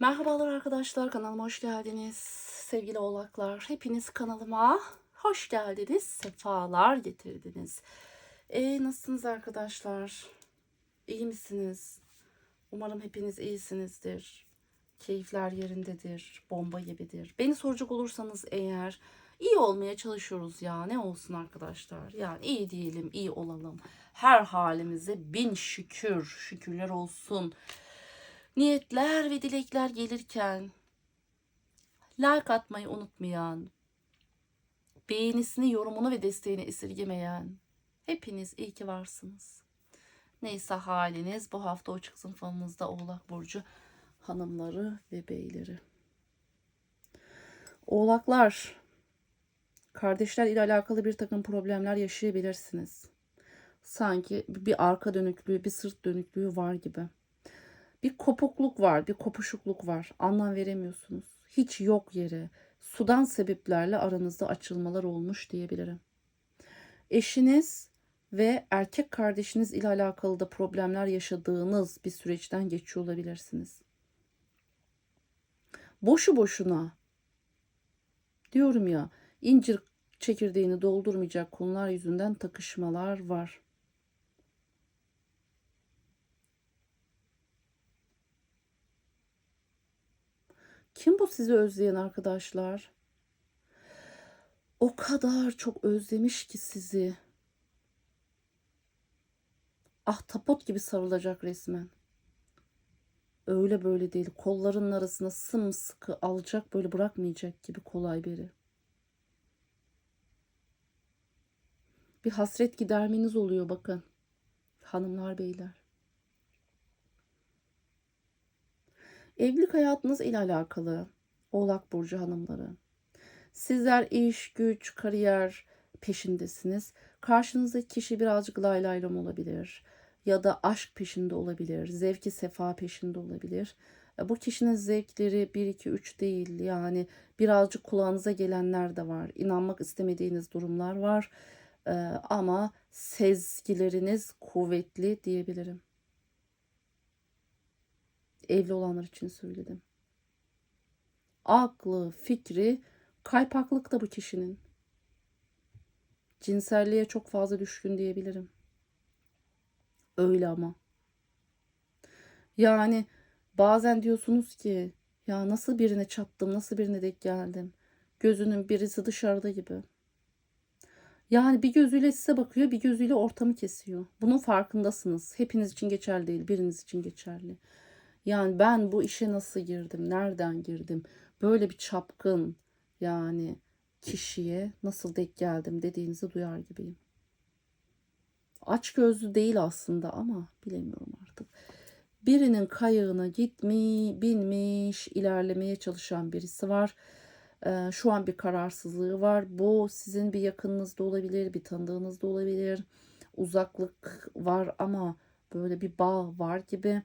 Merhabalar arkadaşlar kanalıma hoş geldiniz. Sevgili oğlaklar hepiniz kanalıma hoş geldiniz. Sefalar getirdiniz. E, nasılsınız arkadaşlar? İyi misiniz? Umarım hepiniz iyisinizdir. Keyifler yerindedir. Bomba gibidir. Beni soracak olursanız eğer iyi olmaya çalışıyoruz ya. Ne olsun arkadaşlar? Yani iyi diyelim, iyi olalım. Her halimize bin şükür, şükürler olsun niyetler ve dilekler gelirken like atmayı unutmayan, beğenisini, yorumunu ve desteğini esirgemeyen hepiniz iyi ki varsınız. Neyse haliniz bu hafta o çıksın falınızda Oğlak Burcu hanımları ve beyleri. Oğlaklar, kardeşler ile alakalı bir takım problemler yaşayabilirsiniz. Sanki bir arka dönüklüğü, bir sırt dönüklüğü var gibi bir kopukluk var, bir kopuşukluk var. Anlam veremiyorsunuz. Hiç yok yere sudan sebeplerle aranızda açılmalar olmuş diyebilirim. Eşiniz ve erkek kardeşiniz ile alakalı da problemler yaşadığınız bir süreçten geçiyor olabilirsiniz. Boşu boşuna diyorum ya incir çekirdeğini doldurmayacak konular yüzünden takışmalar var. Kim bu sizi özleyen arkadaşlar? O kadar çok özlemiş ki sizi. Ahtapot gibi sarılacak resmen. Öyle böyle değil. Kollarının arasına sımsıkı alacak böyle bırakmayacak gibi kolay biri. Bir hasret gidermeniz oluyor bakın. Hanımlar beyler. Evlilik hayatınız ile alakalı Oğlak Burcu hanımları. Sizler iş, güç, kariyer peşindesiniz. Karşınızdaki kişi birazcık lay laylam olabilir. Ya da aşk peşinde olabilir. Zevki sefa peşinde olabilir. E, bu kişinin zevkleri 1, 2, 3 değil. Yani birazcık kulağınıza gelenler de var. İnanmak istemediğiniz durumlar var. Ee, ama sezgileriniz kuvvetli diyebilirim evli olanlar için söyledim. Aklı, fikri kaypaklık da bu kişinin. Cinselliğe çok fazla düşkün diyebilirim. Öyle ama. Yani bazen diyorsunuz ki ya nasıl birine çattım, nasıl birine denk geldim. Gözünün birisi dışarıda gibi. Yani bir gözüyle size bakıyor, bir gözüyle ortamı kesiyor. Bunun farkındasınız. Hepiniz için geçerli değil, biriniz için geçerli. Yani ben bu işe nasıl girdim? Nereden girdim? Böyle bir çapkın yani kişiye nasıl denk geldim dediğinizi duyar gibiyim. Aç gözlü değil aslında ama bilemiyorum artık. Birinin kayığına gitmiş, binmiş, ilerlemeye çalışan birisi var. Ee, şu an bir kararsızlığı var. Bu sizin bir yakınınızda olabilir, bir tanıdığınızda olabilir. Uzaklık var ama böyle bir bağ var gibi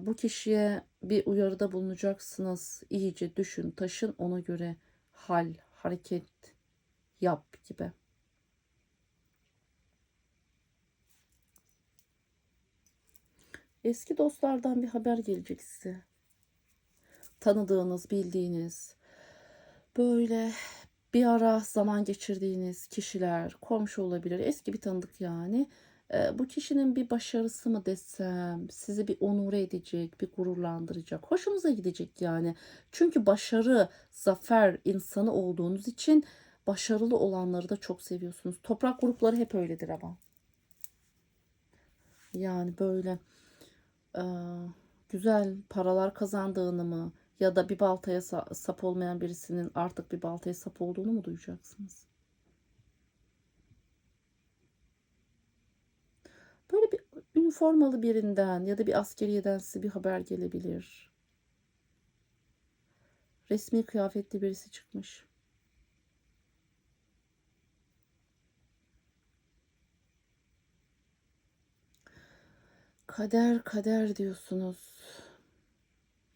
bu kişiye bir uyarıda bulunacaksınız. İyice düşün, taşın ona göre hal, hareket yap gibi. Eski dostlardan bir haber gelecek size. Tanıdığınız, bildiğiniz, böyle bir ara zaman geçirdiğiniz kişiler, komşu olabilir, eski bir tanıdık yani bu kişinin bir başarısı mı desem, sizi bir onur edecek, bir gururlandıracak, hoşunuza gidecek yani. Çünkü başarı, zafer insanı olduğunuz için başarılı olanları da çok seviyorsunuz. Toprak grupları hep öyledir ama. Yani böyle e, güzel paralar kazandığını mı ya da bir baltaya sap olmayan birisinin artık bir baltaya sap olduğunu mu duyacaksınız? Böyle bir üniformalı birinden ya da bir askeriyeden size bir haber gelebilir. Resmi kıyafetli birisi çıkmış. Kader kader diyorsunuz.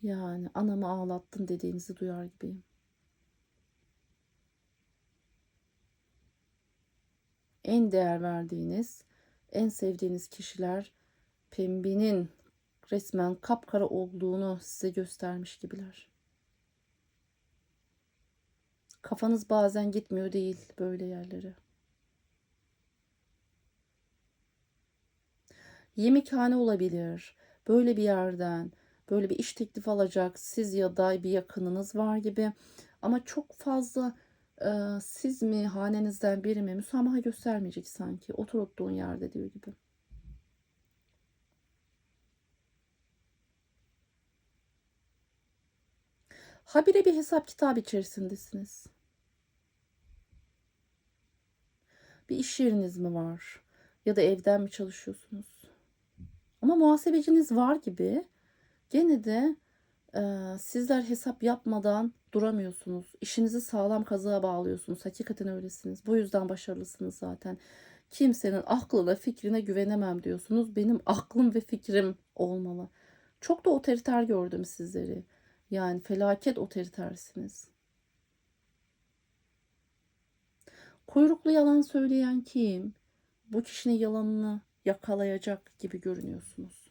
Yani anamı ağlattın dediğinizi duyar gibiyim. En değer verdiğiniz en sevdiğiniz kişiler pembinin resmen kapkara olduğunu size göstermiş gibiler. Kafanız bazen gitmiyor değil böyle yerlere. Yemekhane olabilir. Böyle bir yerden böyle bir iş teklifi alacak siz ya da bir yakınınız var gibi. Ama çok fazla siz mi hanenizden biri mi müsamaha göstermeyecek sanki. Otur oturduğun yerde diyor gibi. Habire bir hesap kitap içerisindesiniz. Bir iş yeriniz mi var? Ya da evden mi çalışıyorsunuz? Ama muhasebeciniz var gibi. Gene de e, sizler hesap yapmadan duramıyorsunuz. İşinizi sağlam kazığa bağlıyorsunuz. Hakikaten öylesiniz. Bu yüzden başarılısınız zaten. Kimsenin aklına fikrine güvenemem diyorsunuz. Benim aklım ve fikrim olmalı. Çok da otoriter gördüm sizleri. Yani felaket otoritersiniz. Kuyruklu yalan söyleyen kim? Bu kişinin yalanını yakalayacak gibi görünüyorsunuz.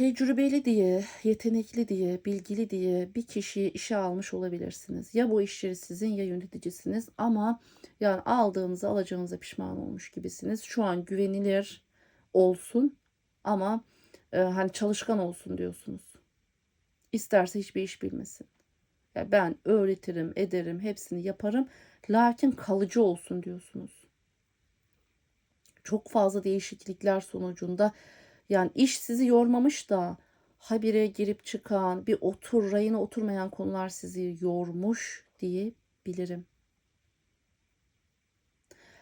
Tecrübeli diye, yetenekli diye, bilgili diye bir kişiyi işe almış olabilirsiniz. Ya bu iş sizin ya yöneticisiniz ama yani aldığınızı alacağınıza pişman olmuş gibisiniz. Şu an güvenilir olsun ama e, hani çalışkan olsun diyorsunuz. İsterse hiçbir iş bilmesin. Ya ben öğretirim, ederim, hepsini yaparım. Lakin kalıcı olsun diyorsunuz. Çok fazla değişiklikler sonucunda yani iş sizi yormamış da habire girip çıkan, bir otur rayına oturmayan konular sizi yormuş diyebilirim.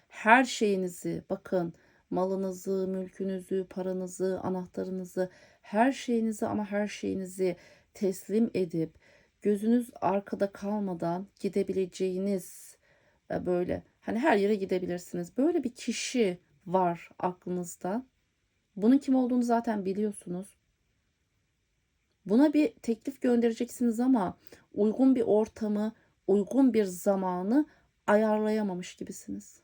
Her şeyinizi bakın malınızı, mülkünüzü, paranızı, anahtarınızı, her şeyinizi ama her şeyinizi teslim edip gözünüz arkada kalmadan gidebileceğiniz e, böyle hani her yere gidebilirsiniz. Böyle bir kişi var aklınızda. Bunun kim olduğunu zaten biliyorsunuz. Buna bir teklif göndereceksiniz ama uygun bir ortamı, uygun bir zamanı ayarlayamamış gibisiniz.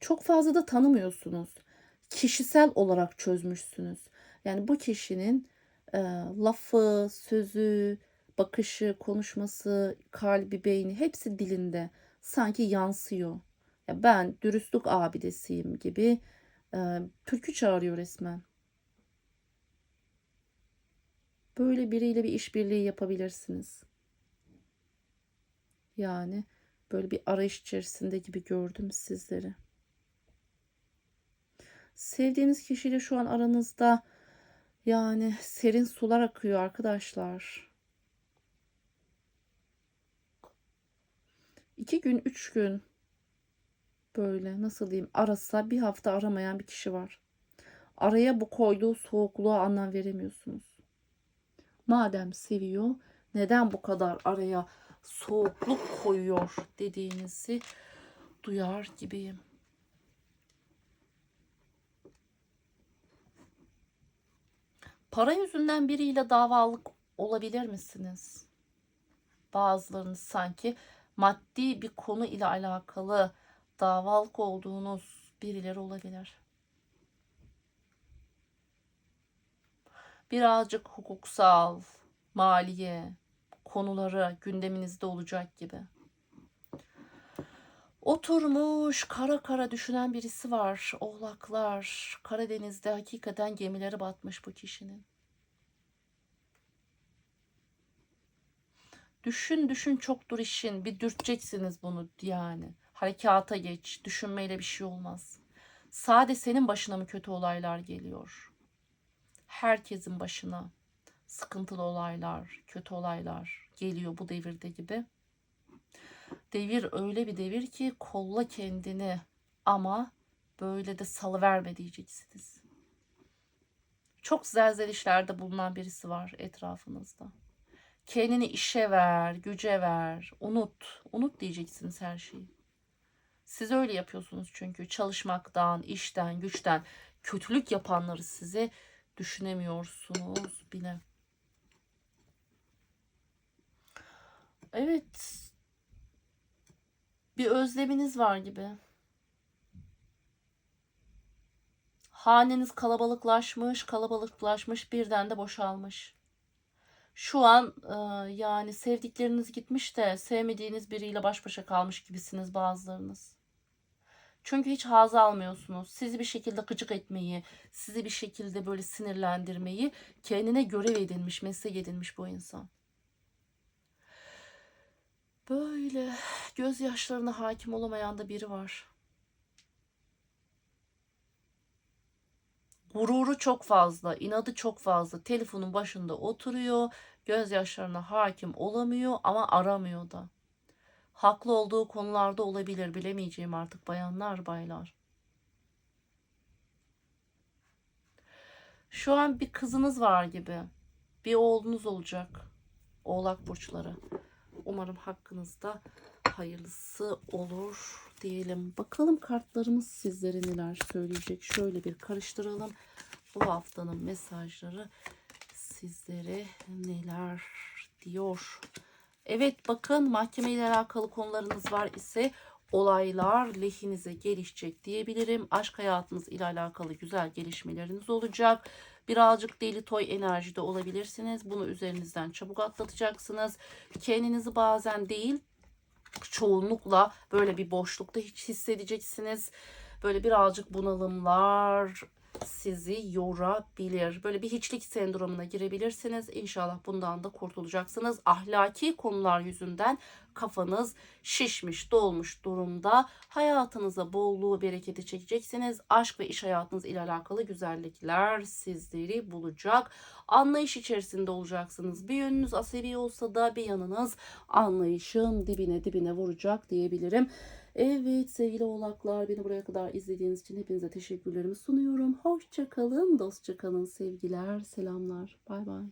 Çok fazla da tanımıyorsunuz. Kişisel olarak çözmüşsünüz. Yani bu kişinin e, lafı, sözü, bakışı, konuşması, kalbi, beyni hepsi dilinde sanki yansıyor. Ya ben dürüstlük abidesiyim gibi e, türkü çağırıyor resmen. Böyle biriyle bir işbirliği yapabilirsiniz. Yani böyle bir arayış içerisinde gibi gördüm sizleri. Sevdiğiniz kişiyle şu an aranızda yani serin sular akıyor arkadaşlar. İki gün, üç gün böyle nasıl diyeyim arasa bir hafta aramayan bir kişi var. Araya bu koyduğu soğukluğa anlam veremiyorsunuz. Madem seviyor neden bu kadar araya soğukluk koyuyor dediğinizi duyar gibiyim. Para yüzünden biriyle davalık olabilir misiniz? Bazılarınız sanki maddi bir konu ile alakalı davalık olduğunuz birileri olabilir. Birazcık hukuksal, maliye konuları gündeminizde olacak gibi. Oturmuş kara kara düşünen birisi var. Oğlaklar. Karadeniz'de hakikaten gemileri batmış bu kişinin. Düşün düşün çoktur işin. Bir dürteceksiniz bunu yani. Harekata geç. Düşünmeyle bir şey olmaz. Sade senin başına mı kötü olaylar geliyor? Herkesin başına sıkıntılı olaylar, kötü olaylar geliyor bu devirde gibi. Devir öyle bir devir ki kolla kendini ama böyle de salıverme diyeceksiniz. Çok zelzelişlerde bulunan birisi var etrafınızda. Kendini işe ver, güce ver, unut. Unut diyeceksiniz her şeyi. Siz öyle yapıyorsunuz çünkü çalışmaktan, işten, güçten kötülük yapanları size düşünemiyorsunuz bile. Evet. Bir özleminiz var gibi. Haneniz kalabalıklaşmış, kalabalıklaşmış, birden de boşalmış. Şu an e, yani sevdikleriniz gitmiş de sevmediğiniz biriyle baş başa kalmış gibisiniz bazılarınız. Çünkü hiç haz almıyorsunuz. Sizi bir şekilde gıcık etmeyi, sizi bir şekilde böyle sinirlendirmeyi kendine görev edinmiş, meslek edinmiş bu insan. Böyle gözyaşlarına hakim olamayan da biri var. Gururu çok fazla, inadı çok fazla. Telefonun başında oturuyor, gözyaşlarına hakim olamıyor ama aramıyor da. Haklı olduğu konularda olabilir, bilemeyeceğim artık bayanlar, baylar. Şu an bir kızınız var gibi. Bir oğlunuz olacak. Oğlak burçları. Umarım hakkınızda hayırlısı olur diyelim. Bakalım kartlarımız sizlere neler söyleyecek. Şöyle bir karıştıralım. Bu haftanın mesajları sizlere neler diyor. Evet bakın mahkemeyle alakalı konularınız var ise olaylar lehinize gelişecek diyebilirim. Aşk hayatınız ile alakalı güzel gelişmeleriniz olacak. Birazcık deli toy enerjide olabilirsiniz. Bunu üzerinizden çabuk atlatacaksınız. Kendinizi bazen değil çoğunlukla böyle bir boşlukta hiç hissedeceksiniz. Böyle birazcık bunalımlar sizi yorabilir. Böyle bir hiçlik sendromuna girebilirsiniz. İnşallah bundan da kurtulacaksınız. Ahlaki konular yüzünden kafanız şişmiş, dolmuş durumda. Hayatınıza bolluğu, bereketi çekeceksiniz. Aşk ve iş hayatınız ile alakalı güzellikler sizleri bulacak. Anlayış içerisinde olacaksınız. Bir yönünüz asabi olsa da bir yanınız anlayışın dibine dibine vuracak diyebilirim. Evet sevgili oğlaklar beni buraya kadar izlediğiniz için hepinize teşekkürlerimi sunuyorum. Hoşça kalın, dostça kalın sevgiler, selamlar. Bay bay.